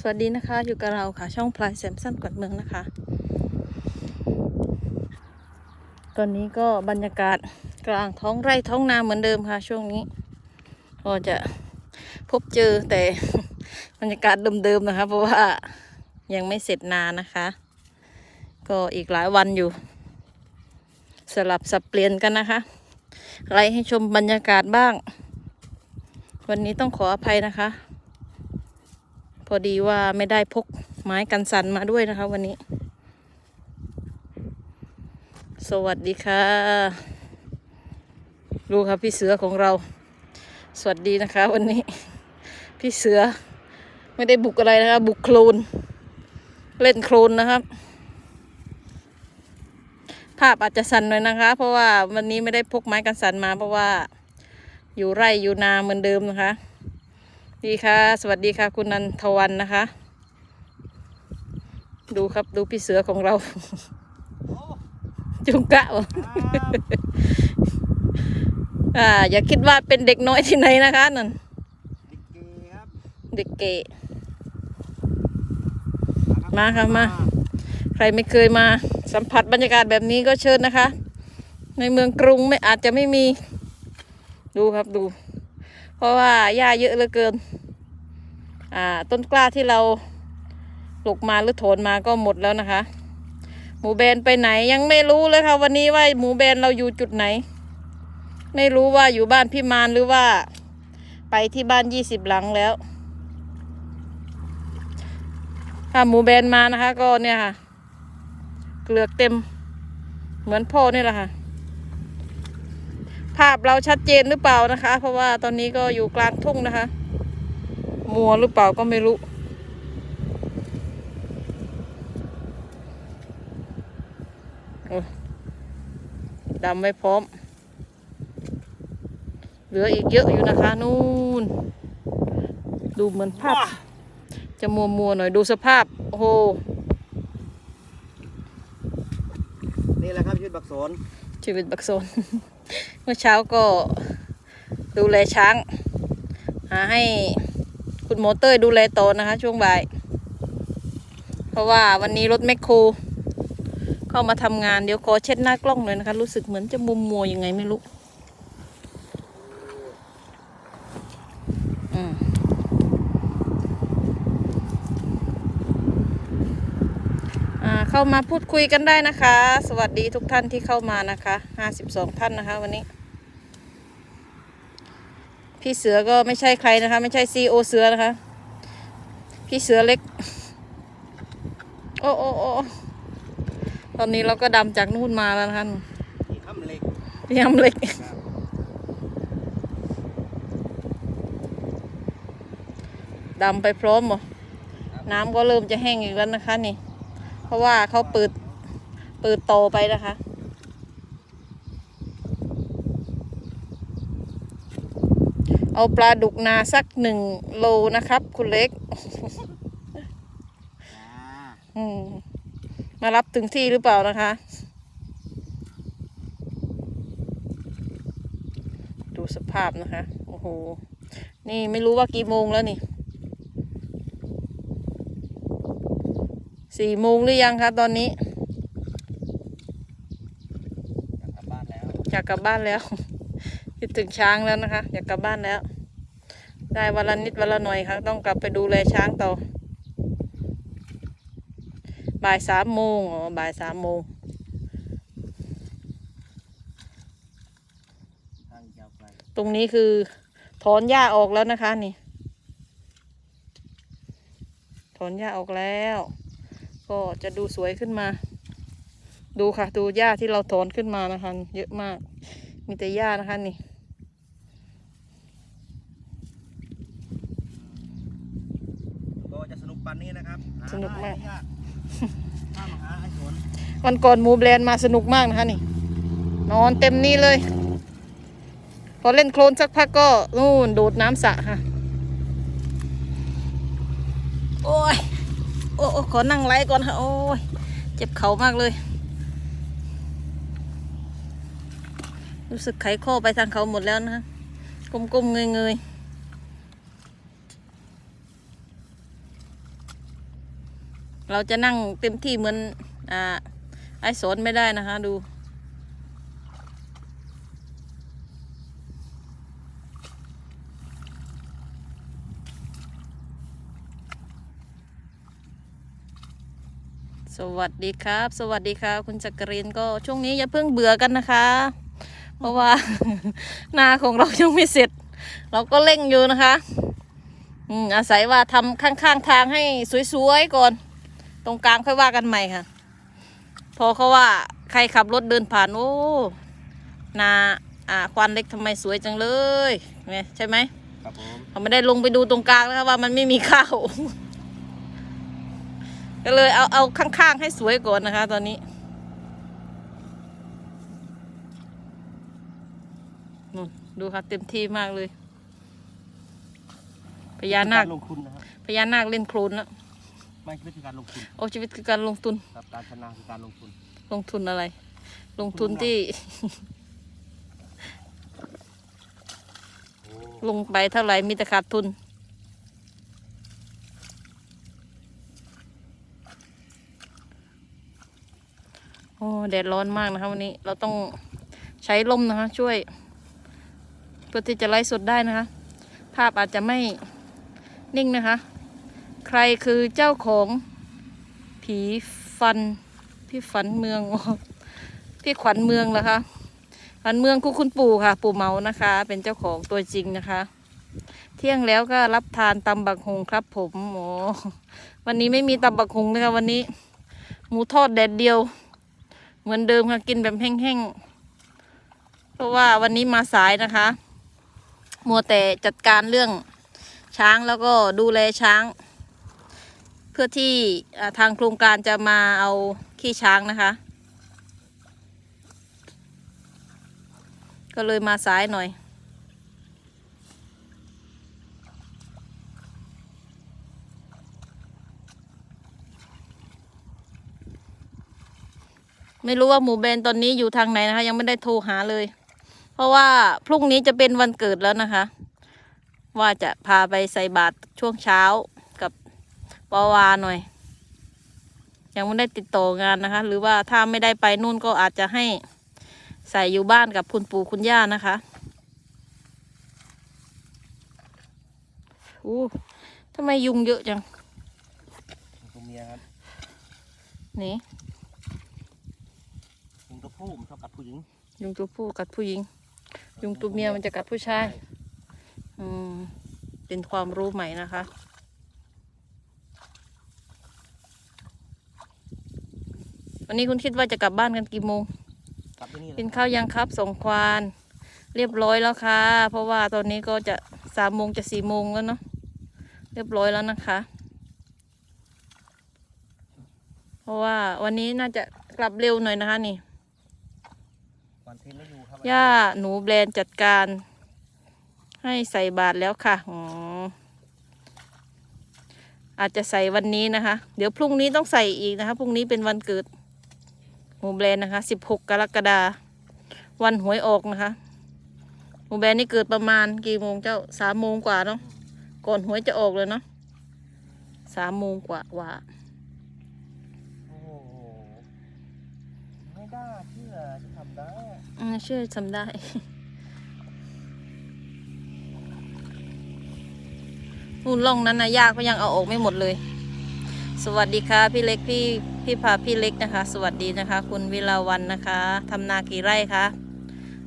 สวัสดีนะคะ อยู่กับเราค่ะ ช่องพลายแซมสันกวดเมืองนะคะ ตอนนี้ก็บรรยากาศกลางท้องไร่ท้องนาเหมือนเดิมค่ะ ช่วงนี้ ก็จะพบเจอแต่บรรยากาศเดิมๆนะคะ เพราะว่ายังไม่เสร็จนานะคะ ก็อีกหลายวันอยู่ สลับสับเปลี่ยนกันนะคะไลให้ชมบรรยากาศบ้าง วันนี้ต้องขออภัยนะคะ อดีว่าไม่ได้พกไม้กันสันมาด้วยนะคะวันนี้ สวัสดีค่ะดูครับพี่เสือของเรา สวัสดีนะคะ วันนี้ พี่เสือไม่ได้บุกอะไรนะคะ บุกโคลน เล่นโคลนนะครับ ภาพอาจจะสั่นหน่อยนะคะ เพราะว่าวันนี้ไม่ได้พกไม้กันสันมาเพราะว่า อยู่ไร่อยู่นาเหมือนเดิมนะคะ ดีค่ะ สวัสดีค่ะ คุณนันทวันนะคะ ดูครับดูพี่เสือของเรา จุงกะวะอ่า อย่าคิดว่าเป็นเด็กน้อยที่ไหนนะคะนั่นดิกเกครับเด็กเกะมาครับมา ใครไม่เคยมาสัมผัสบรรยากาศแบบนี้ก็เชิญนะคะ ในเมืองกรุงไม่อาจจะไม่มี ดูครับดูเพ ราะว่าหญ้าเยอะเหลือเกิน อ่า ต้นกล้าที่เราปลูกมาหรือโถนมาก็หมดแล้วนะคะ หมูแบนไปไหนยังไม่รู้เลยค่ะวันนี้ว่าหมูแบนเราอยู่จุดไหน ไม่รู้ว่าอยู่บ้านพี่มานหรือว่า ไปที่บ้านยี่สิบหลังแล้วถ้าหมูแบนมานะคะ ก็เนี่ยค่ะ เกลือกเต็ม เหมือนพ่อนี่แหละค่ะ ภาพเราชัดเจนหรือเปล่านะคะ เพราะว่าตอนนี้ก็อยู่กลางทุ่งนะคะ มัวหรือเปล่าก็ไม่รู้โอ้ดำไม่พร้อม เหลืออีกเยอะอยู่นะคะ นู่น ดูเหมือนภาพ จะมัวมัวๆหน่อยดูสภาพ โอ้โห นี่แหละครับชีวิตบักสนชีวิตบักโซน เมื่อเช้าก็ดูแลช้าง หาให้คุณโมเตอร์ดูแลต่อนะคะ ช่วงบ่าย เพราะว่าวันนี้รถแมคโครเข้ามาทำงานเดี๋ยวขอเช็ดหน้ากล้องเลยนะคะ รู้สึกเหมือนจะมุมมัวยังไงไม่รู้อืมอ่า เข้ามาพูดคุยกันได้นะคะ สวัสดีทุกท่านที่เข้ามานะคะห้าสิบสองท่านนะคะ วันนี้ พี่เสือก็ไม่ใช่ใครนะคะ ไม่ใช่ซีโอเสือนะคะ พี่เสือเล็ก โอ้โอ้โอ้ตอนนี้เราก็ดำจากนู่นมาแล้วนะคะที่ทำเหล็กพี่ยำเล็กครับดำไปพร้อมหมดน้ำก็เริ่มจะแห้งอีกแล้วนะคะนี่เพ ราะว่าเขาเปิดเปิดโตไปนะคะ เอาปลาดุกนาสักหนึ่งโลนะครับ คุณเล็กอ่าอืมมารับถึงที่หรือเปล่านะคะ ดูสภาพนะคะ โอ้โห นี่ไม่รู้ว่ากี่โมงแล้วนี่ สี่โมงหรือยังคะตอนนี้กลับบ้านแล้วอยากกลับบ้านแล้วคิดถึงช้างแล้วนะคะ อยากกลับบ้านแล้ว ได้วันละนิดวันละหน่อยค่ะต้องกลับไปดูแลช้างต่อ บ่ายสามโมงอ๋อบ่ายสามโมงทางยาวไกลตรงนี้คือถอนหญ้าออกแล้วนะคะนี่ ถอนหญ้าออกแล้ว ก็จะดูสวยขึ้นมา ดูค่ะ ดูหญ้าที่เราถอนขึ้นมานะคะ เยอะมาก มีแต่หญ้านะคะนี่ก็จะสนุกปันนี้นะครับหสนุกมากได้ไยถ้ามาหาไอ้สนวันก่อนหมูแบรนด์มาสนุกมากนะคะนี่ นอนเต็มนี่เลย พอเล่นโคลนสักพักก็นู่นโดดน้ำสระค่ะ โอ้ย โอ้ขอนั่งไลก่อนค่ะ โอ้ย เจ็บเข่ามากเลย รู้สึกไขข้อไปทางเขาหมดแล้วนะคะก้มๆเงยๆเราจะนั่งเต็มที่เหมือนอ่าไอสนไม่ได้นะคะ ดู วัสดีครับ สวัสดีครับคุณจักรินก็ช่วงนี้อย่าเพิ่งเบื่อกันนะคะ เพราะว่า นาของเรายังไม่เสร็จ เราก็เร่งอยู่นะคะอืมอาศัยว่าทำข้างๆทางให้สวยๆก่อน ตรงกลางค่อยว่ากันใหม่ค่ะ พอเขาว่าใครขับรถเดินผ่านโอ้นาอ่าควันเล็กทำไมสวยจังเลยเนี่ยใช่ไหมครับผมเขาไม่ได้ลงไปดูตรงกลางนะคะว่ามันไม่มีข้าว ก็เลยเอาเอาข้างๆให้สวยก่อนนะคะ ตอนนี้นู่นดูค่ะเต็มที่มากเลยพญานาคกรลงทุนนะครับพญานาคเล่นโคลนแล้วไม่ใช่การลงทุนโอ้ชีวิตคือการลงทุนครับการชนะคือการลงทุน ลงทุนอะไร ลงทุนที่โอ้ลงไปเท่าไหร่มีแต่ขาดทุน โอ้แดดร้อนมากนะคะวันนี้เราต้องใช้ลมนะคะ ช่วย เพื่อที่จะไล่สดได้นะคะ ภาพอาจจะไม่นิ่งนะคะ ใครคือเจ้าของผีฟัน พี่ฝันเมือง พี่ขวัญเมืองเหรอคะขวัญเมืองคุณปู่ค่ะ ปู่เมานะคะ เป็นเจ้าของตัวจริงนะคะเที่ยงแล้วก็รับทานตำบักฮงครับ ผมโอ้วันนี้ไม่มีตำบักฮงนะคะวันนี้ หมูทอดแดดเดียว เหมือนเดิมค่ะกินแบบแห้งๆ เพราะว่าวันนี้มาสายนะคะ มัวแต่จัดการเรื่องช้างแล้วก็ดูแลช้าง เพื่อที่ทางโครงการจะมาเอาขี้ช้างนะคะ ก็เลยมาสายหน่อย ไม่รู้ว่าหมูเบนตอนนี้อยู่ทางไหนนะคะ ยังไม่ได้โทรหาเลย เพราะว่าพรุ่งนี้จะเป็นวันเกิดแล้วนะคะ ว่าจะพาไปใส่บาตรช่วงเช้ากับปาวาหน่อย ยังไม่ได้ติดต่องานนะคะ หรือว่าถ้าไม่ได้ไปนู่นก็อาจจะให้ใส่อยู่บ้านกับคุณปู่คุณย่านะคะอู้ทำไมยุงเยอะจังตัวเมียครับ นี่ยุงตัว ผู้มันชอบกัดผู้หญิงยุงตัวผู้กัดผู้หญิง ยุงตัวเมียมันจะกัดผู้ชาย อืม เป็นความรู้ใหม่นะคะ วันนี้คุณคิดว่าจะกลับบ้านกันกี่โมงกลับที่นี่แหละกินข้าวยังครับสองควานเรียบร้อยแล้วค่ะ เพราะว่าตอนนี้ก็จะสามโมงจะสี่โมงแล้วเนาะเรียบร้อยแล้วนะคะ เพราะว่าวันนี้น่าจะกลับเร็วหน่อยนะคะนี่วันเพ็ญไม่อ ย่าหนูแบรนด์จัดการ ให้ใส่บาทแล้วค่ะอ๋ออาจจะใส่วันนี้นะคะ เดี๋ยวพรุ่งนี้ต้องใส่อีกนะคะพรุ่งนี้เป็นวันเกิดหมูแบรนด์นะคะ16กรกฎาวันหวยออกนะคะหมูแบรนด์นี่เกิดประมาณกี่โมงเจ้าสามโมงกว่าเนาะก่อนหวยจะออกเลยเนาะสามโมงกว่าว่าโอ้โหไม่ได้เชื่อจะทำได้ เชื่อจำได้ นู่นล่องนั้นนะยากก็ยังเอาออกไม่หมดเลย สวัสดีค่ะ พี่เล็กพี่พี่พาพี่เล็กนะคะ สวัสดีนะคะ คุณวิลาวันนะคะทำนากี่ไร่คะ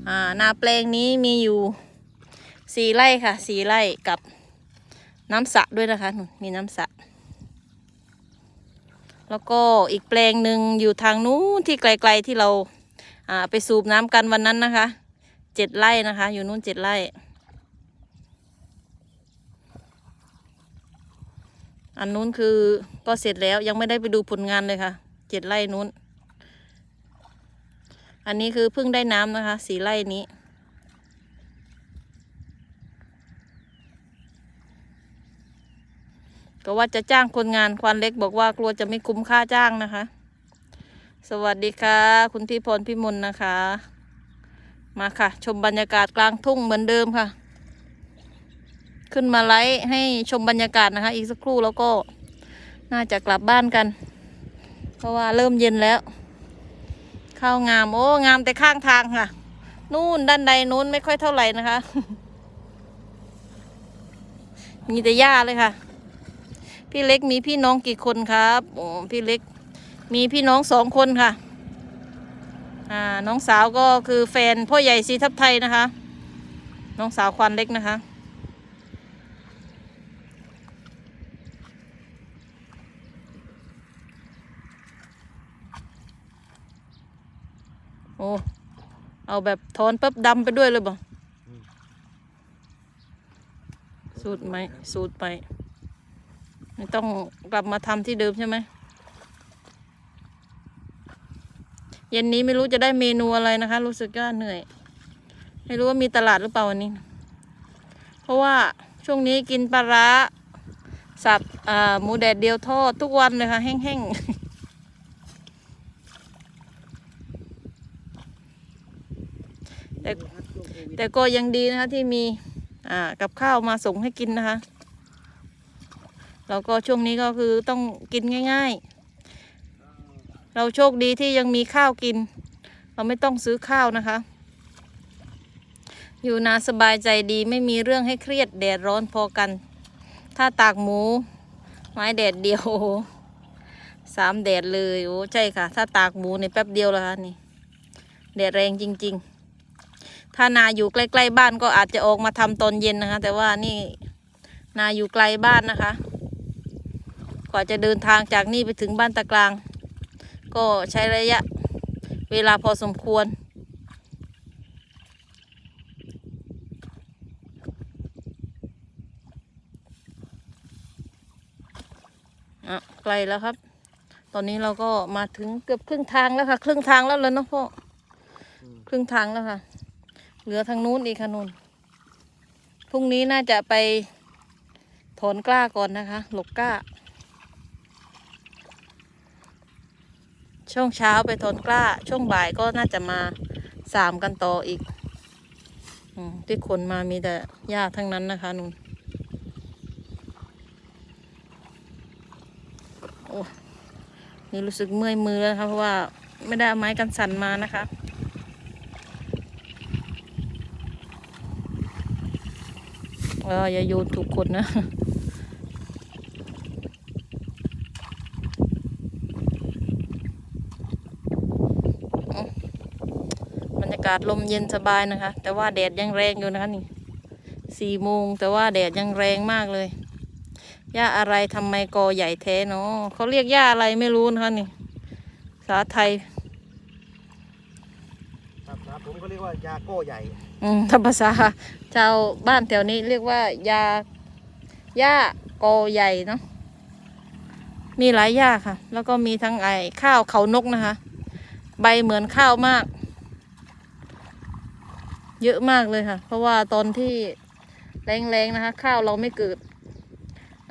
อ่านาแปลงนี้มีอยู่สี่ไร่ค่ะสี่ไร่กับน้ำสระด้วยนะคะมีน้ำสระแล้วก็อีกแปลงหนึ่งอยู่ทางนู้นที่ไกล ๆที่เรา อ่าไปสูบน้ำกันวันนั้นนะคะเจ็ดไร่นะคะ อยู่นู่นเจ็ดไร่อันนู้นคือก็เสร็จแล้วยังไม่ได้ไปดูผลงานเลยค่ะเจ็ดไร่นู้น อันนี้คือเพิ่งได้น้ำนะคะสีไร่นี้ ก็ว่าจะจ้างคนงานควานเล็กบอกว่ากลัวจะไม่คุ้มค่าจ้างนะคะ สวัสดีค่ะ คุณพี่พรพี่มนนะคะ มาค่ะ ชมบรรยากาศกลางทุ่งเหมือนเดิมค่ะ ขึ้นมาไลฟ์ให้ชมบรรยากาศนะคะ อีกสักครู่แล้วก็น่าจะกลับบ้านกัน เพราะว่าเริ่มเย็นแล้ว ข้าวงามโอ้งามแต่ข้างทางค่ะ นู่นด้านใดนู้นไม่ค่อยเท่าไหร่นะคะ มีแต่หญ้าเลยค่ะ พี่เล็กมีพี่น้องกี่คนครับโอ้พี่เล็ก มีพี่น้องสองคนค่ะ อ่า น้องสาวก็คือแฟนพ่อใหญ่สีทับไทยนะคะ น้องสาวควันเล็กนะคะ โอ้ เอาแบบถอนปั๊บดำไปด้วยเลยบ่สูตรไหม สูตรไป ไม่ต้องกลับมาทำที่เดิมใช่ไหม เย็นนี้ไม่รู้จะได้เมนูอะไรนะคะ รู้สึกว่าเหนื่อย ไม่รู้ว่ามีตลาดหรือเปล่าวันนี้ เพราะว่าช่วงนี้กินปลาร้าสับอ่าหมูแดดเดียวทอดทุกวันเลยค่ะ แห้งๆแต่แต่ก็ยังดีนะคะที่มีอ่ากับข้าวมาส่งให้กินนะคะ แล้วก็ช่วงนี้ก็คือต้องกินง่าย ๆ เราโชคดีที่ยังมีข้าวกิน เราไม่ต้องซื้อข้าวนะคะ อยู่นาสบายใจดีไม่มีเรื่องให้เครียดแดดร้อนพอกัน ถ้าตากหมู ไม้แดดเดียวสามแดดเลยโอ้ใช่ค่ะ ถ้าตากหมูในแป๊บเดียวแล้วค่ะนี่แดดแรงจริง ๆ ถ้านาอยู่ใกล้ ๆ บ้านก็อาจจะออกมาทำตอนเย็นนะคะ แต่ว่านี่นาอยู่ไกลบ้านนะคะ กว่าจะเดินทางจากนี่ไปถึงบ้านตะกลาง ก็ใช้ระยะเวลาพอสมควร อะไกลแล้วครับ ตอนนี้เราก็มาถึงเกือบครึ่งทางแล้วค่ะ ครึ่งทางแล้วเลยเนาะพ่ออครึ่งทางแล้วค่ะ เหลือทางนู้นอีกค่ะนุ่นพรุ่งนี้น่าจะไปถอนกล้าก่อนนะคะ หลกกล้า ช่วงเช้าไปถอนกล้า ช่วงบ่ายก็น่าจะมาสามกันต่ออีกอที่ขนมามีแต่หญ้าทั้งนั้นนะคะนุ่นโอ้นี่รู้สึกเมื่อยมือแล้วนะคะเพราะว่าไม่ได้เอาไม้กันสั่นมานะคะเอออย่าโยนถูกคนนะ บรรยากาศลมเย็นสบายนะคะ แต่ว่าแดดยังแรงอยู่นะคะนี่สี่โมงแต่ว่าแดดยังแรงมากเลยหญ้าอะไรทำไมกอใหญ่แท้เนาะเขาเรียกหญ้าอะไรไม่รู้นะคะนี่ภาษาไทยครับครับผมก็เรียกว่ายาโก้ใหญ่อืมถ้าภาษาชาวบ้านแถวนี้เรียกว่ายาหญ้ากอใหญ่เนาะมีหลายหญ้าค่ะ แล้วก็มีทั้งไอ้ข้าวเขานกนะคะ ใบเหมือนข้าวมาก เยอะมากเลยค่ะ เพราะว่าตอนที่แรงๆนะคะ ข้าวเราไม่เกิด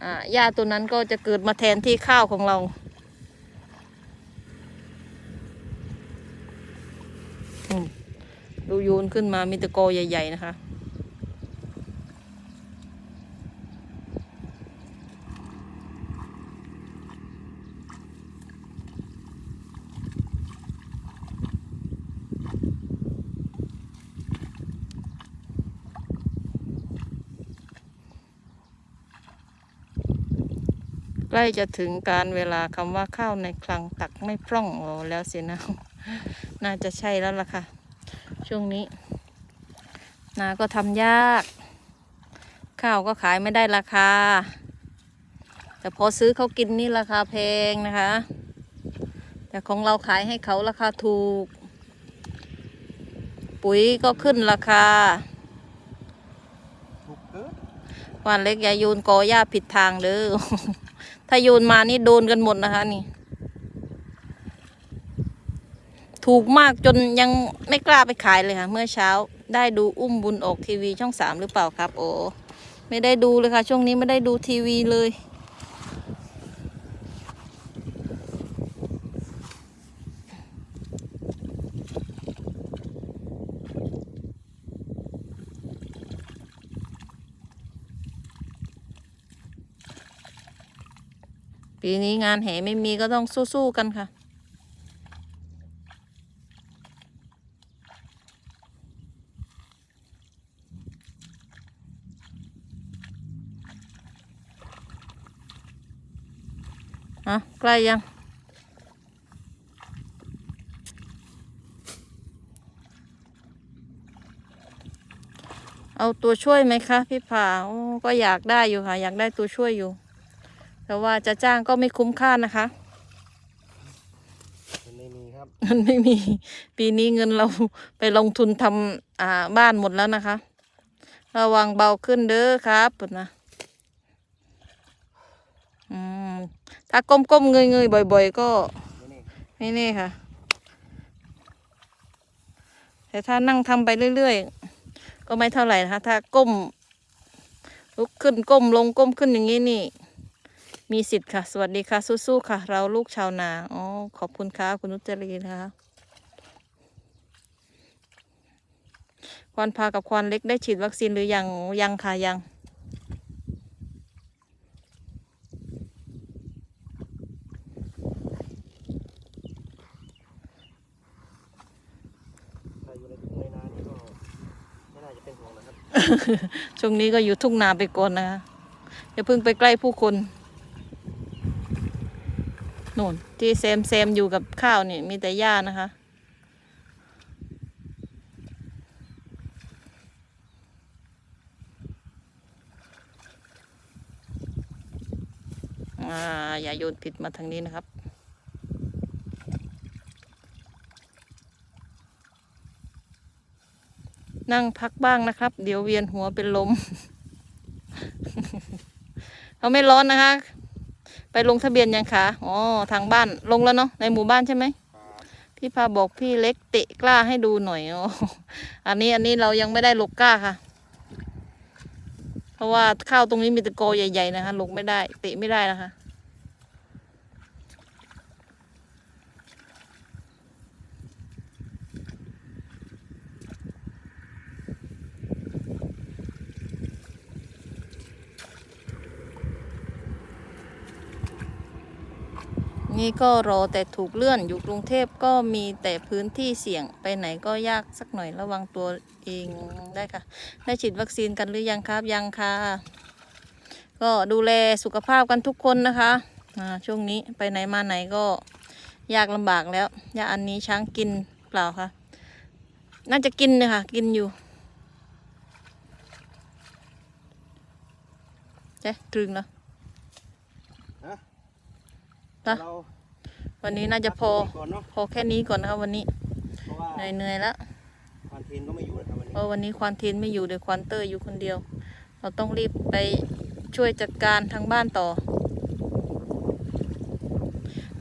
อ่าหญ้าตัวนั้นก็จะเกิดมาแทนที่ข้าวของเราอืมดูโยนขึ้นมามีตะกอใหญ่ ๆ นะคะ ใกล้จะถึงการเวลาคำว่าข้าวในคลังตักไม่พร่องโอ้แล้วสินะ น่าจะใช่แล้วล่ะค่ะ ช่วงนี้นาก็ทำยาก ข้าวก็ขายไม่ได้ราคา แต่พอซื้อเขากินนี่ราคาแพงนะคะ แต่ของเราขายให้เขาราคาถูก ปุ๋ยก็ขึ้นราคาถูกเกินวันเล็กอย่าโยนกอหญ้าผิดทางเด้อ ถ้าโยนมานี่โดนกันหมดนะคะนี่ ถูกมากจนยังไม่กล้าไปขายเลยค่ะ เมื่อเช้าได้ดูอุ้มบุญออกทีวีช่องสามหรือเปล่าครับ โอ้ไม่ได้ดูเลยค่ะ ช่วงนี้ไม่ได้ดูทีวีเลย ปีนี้งานแห่ไม่มีก็ต้องสู้ๆกันค่ะ อะ ใกล้ยังเอาตัวช่วยไหมคะพี่ผาโอ้ก็อยากได้อยู่ค่ะ อยากได้ตัวช่วยอยู่ แต่ว่าจะจ้างก็ไม่คุ้มค่านะคะ มันไม่มีครับ มันไม่มี ปีนี้เงินเราไปลงทุนทำอ่าบ้านหมดแล้วนะคะ ระวังเบาขึ้นเด้อครับปุ่นนะอืมถ้าก้มๆเงยๆบ่อยๆ ก็นี่นี่ไม่แน่ค่ะ แต่ถ้านั่งทำไปเรื่อยๆ ก็ไม่เท่าไหร่นะคะ ถ้าก้มลุกขึ้นก้มลงก้มขึ้นอย่างนี้นี่ มีสิทธิ์ค่ะ สวัสดีค่ะ สู้ๆค่ะ เราลูกชาวนาอ๋อขอบคุณค่ะคุณนุจรีนะคะควานพากับควานเล็กได้ฉีดวัคซีนหรือยังยังค่ะยังถ้าอยู่ในทุ่งในนานี่ก็ไม่น่าจะเป็นห่วงนะครับช่วงนี้ก็อยู่ทุ่งนาไปก่อนนะคะอย่าเพิ่งไปใกล้ผู้คนโนู่นที่แซมแซมอยู่กับข้าวนี่มีแต่หญ้านะคะอ่าอย่าโยนผิดมาทางนี้นะครับนั่งพักบ้างนะครับ เดี๋ยวเวียนหัวเป็นลม เขาไม่ร้อนนะคะ ไปลงทะเบียนยังคะอ๋อทางบ้านลงแล้วเนาะในหมู่บ้านใช่ไหมพี่พาบอกพี่เล็กเตะกล้าให้ดูหน่อยอ๋ออันนี้อันนี้เรายังไม่ได้ลกกล้าค่ะ เพราะว่าข้าวตรงนี้มีตะโกใหญ่ ๆ นะคะลงไม่ได้ เตะไม่ได้นะคะ นี่ก็รอแต่ถูกเลื่อนอยู่กรุงเทพก็มีแต่พื้นที่เสี่ยงไปไหนก็ยากสักหน่อยระวังตัวเองได้ค่ะ ได้ฉีดวัคซีนกันหรือยังครับยังค่ะ ก็ดูแลสุขภาพกันทุกคนนะคะช่วงนี้ไปไหนมาไหนก็ยากลำบากแล้วยาอันนี้ช้างกินเปล่าคะน่าจะกินเลยค่ะ กินอยู่เจ๊ตรึงเนาะ นะเราวันนี้น่าจะพอก่อนเนาะพอแค่นี้ก่อนนะครับวันนี้เพราะว่าเหนื่อยๆแล้วควานเทนก็ไม่อยู่นะครับวันนี้เพราะวันนี้ควานเทนไม่อยู่เดี๋ยวควานเตอร์อยู่คนเดียว เราต้องรีบไปช่วยจัดการทางบ้านต่อ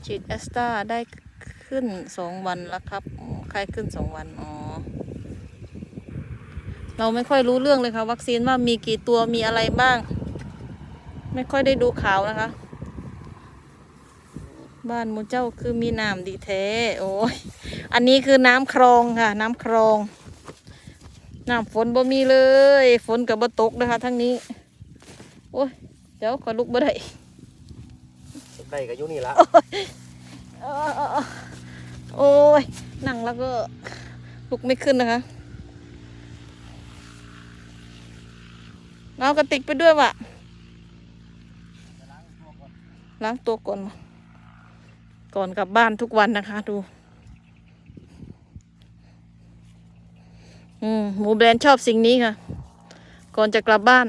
ฉีดแอสตราได้ขึ้นสองวันแล้วครับอ๋อไข้ขึ้นสองวันอ๋อเราไม่ค่อยรู้เรื่องเลยค่ะวัคซีนว่ามีกี่ตัวมีอะไรบ้าง ไม่ค่อยได้ดูข่าวนะคะ บ้านหมูเจ้าคือมีน้ำดีแท้โอ้ยอันนี้คือน้ำคลองค่ะ น้ำคลองน้ำฝนบ่มีเลย ฝนกับบ่ตกนะคะทั้งนี้ โอ้ยเดี๋ยวขอลุกบ่ได้ได้กับยุนี่ละเออเออเออโอ้ยนั่งแล้วก็ลุกไม่ขึ้นนะคะเอากระติกไปด้วยว่ะล้างตัวก่อนมา ก่อนกลับบ้านทุกวันนะคะ ดู อืมหมูแบรนด์ชอบสิ่งนี้ค่ะ ก่อนจะกลับบ้าน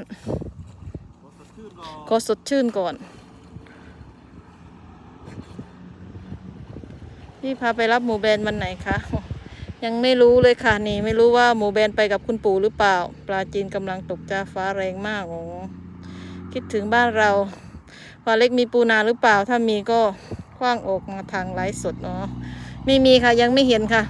ก็สดชื่นก่อน พี่พาไปรับหมูแบรนด์วันไหนคะยังไม่รู้เลยค่ะนี่ไม่รู้ว่าหมูแบรนด์ไปกับคุณปู่หรือเปล่า ปลาจีนกำลังตกจ้าฟ้าแรงมากโอ้คิดถึงบ้านเราปลาเล็กมีปูนาหรือเปล่า ถ้ามีก็ คว้างออกมาทางไลฟ์สดเนาะไม่มีค่ะยังไม่เห็นค่ะ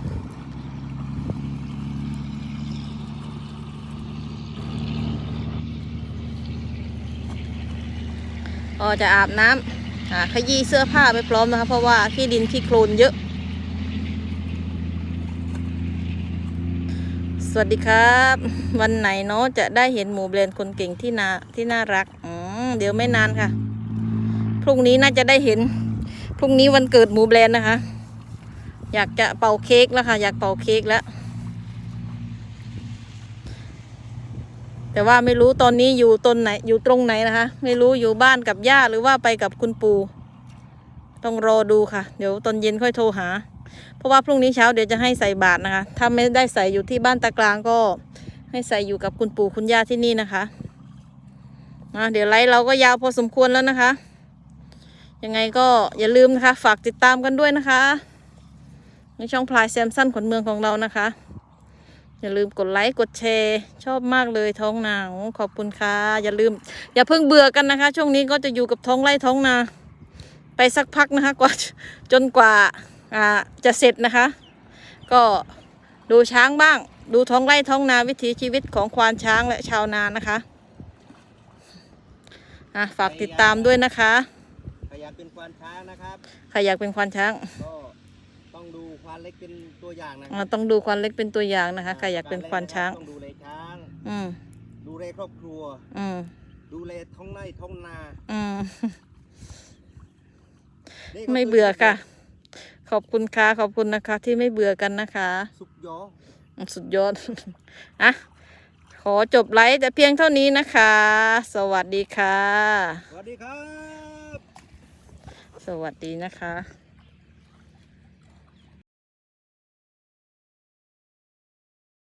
ก็จะอาบน้ำขยี้เสื้อผ้าไปพร้อมนะคะเพราะว่าขี้ดินขี้โคลนเยอะ สวัสดีครับ วันไหนเนาะจะได้เห็นหมูแบรนคนเก่งที่นาที่น่ารักอเดี๋ยวไม่นานค่ะ พรุ่งนี้น่าจะได้เห็น พรุ่งนี้วันเกิดหมูแบรนด์นะคะ อยากจะเป่าเค้กแล้วค่ะ อยากเป่าเค้กแล้ว แต่ว่าไม่รู้ตอนนี้อยู่ตนไหน อยู่ตรงไหนนะคะ ไม่รู้อยู่บ้านกับย่าหรือว่าไปกับคุณปู่ต้องรอดูค่ะ เดี๋ยวตอนเย็นค่อยโทรหา เพราะว่าพรุ่งนี้เช้าเดี๋ยวจะให้ใส่บาตรนะคะ ถ้าไม่ได้ใส่อยู่ที่บ้านตากลางก็ ให้ใส่อยู่กับคุณปู่คุณย่าที่นี่นะคะอะเดี๋ยวไลฟ์เราก็ยาวพอสมควรแล้วนะคะ ยังไงก็อย่าลืมนะคะ ฝากติดตามกันด้วยนะคะ ในช่องพลายแซมสั้นขนเมืองของเรานะคะ อย่าลืมกดไลค์กดแชร์ ชอบมากเลยท้องนาขอบคุณค่ะ อย่าลืม อย่าเพิ่งเบื่อกันนะคะ ช่วงนี้ก็จะอยู่กับท้องไร่ท้องนา ไปสักพักนะคะกว่าจนกว่าจะเสร็จนะคะ ก็ดูช้างบ้าง ดูท้องไร่ท้องนาวิถีชีวิตของควานช้างและชาวนานะคะฝากติดตามด้วยนะคะ อยากเป็นควานช้างนะครับใครอยากเป็นควานช้างก็ต้องดูควานเล็กเป็นตัวอย่างนะคอ่ารับต้องดูควานเล็กเป็นตัวอย่างนะคะใครอยากเป็นควานช้าง ต้องดูแลช้าง อืมดูแลครอบครัว อืมดูแลท้องไร่ท้องนาอืม นี่ก็ไม่คืเบื่อค่ะ ขอบคุณค่ะ ขอบคุณนะคะ ที่ไม่เบื่อกันนะคะ สุกยอสุดยอด อะ ขอจบไลฟ์แต่เพียงเท่านี้นะคะ สวัสดีค่ะ สวัสดีครับ สวัสดีนะคะ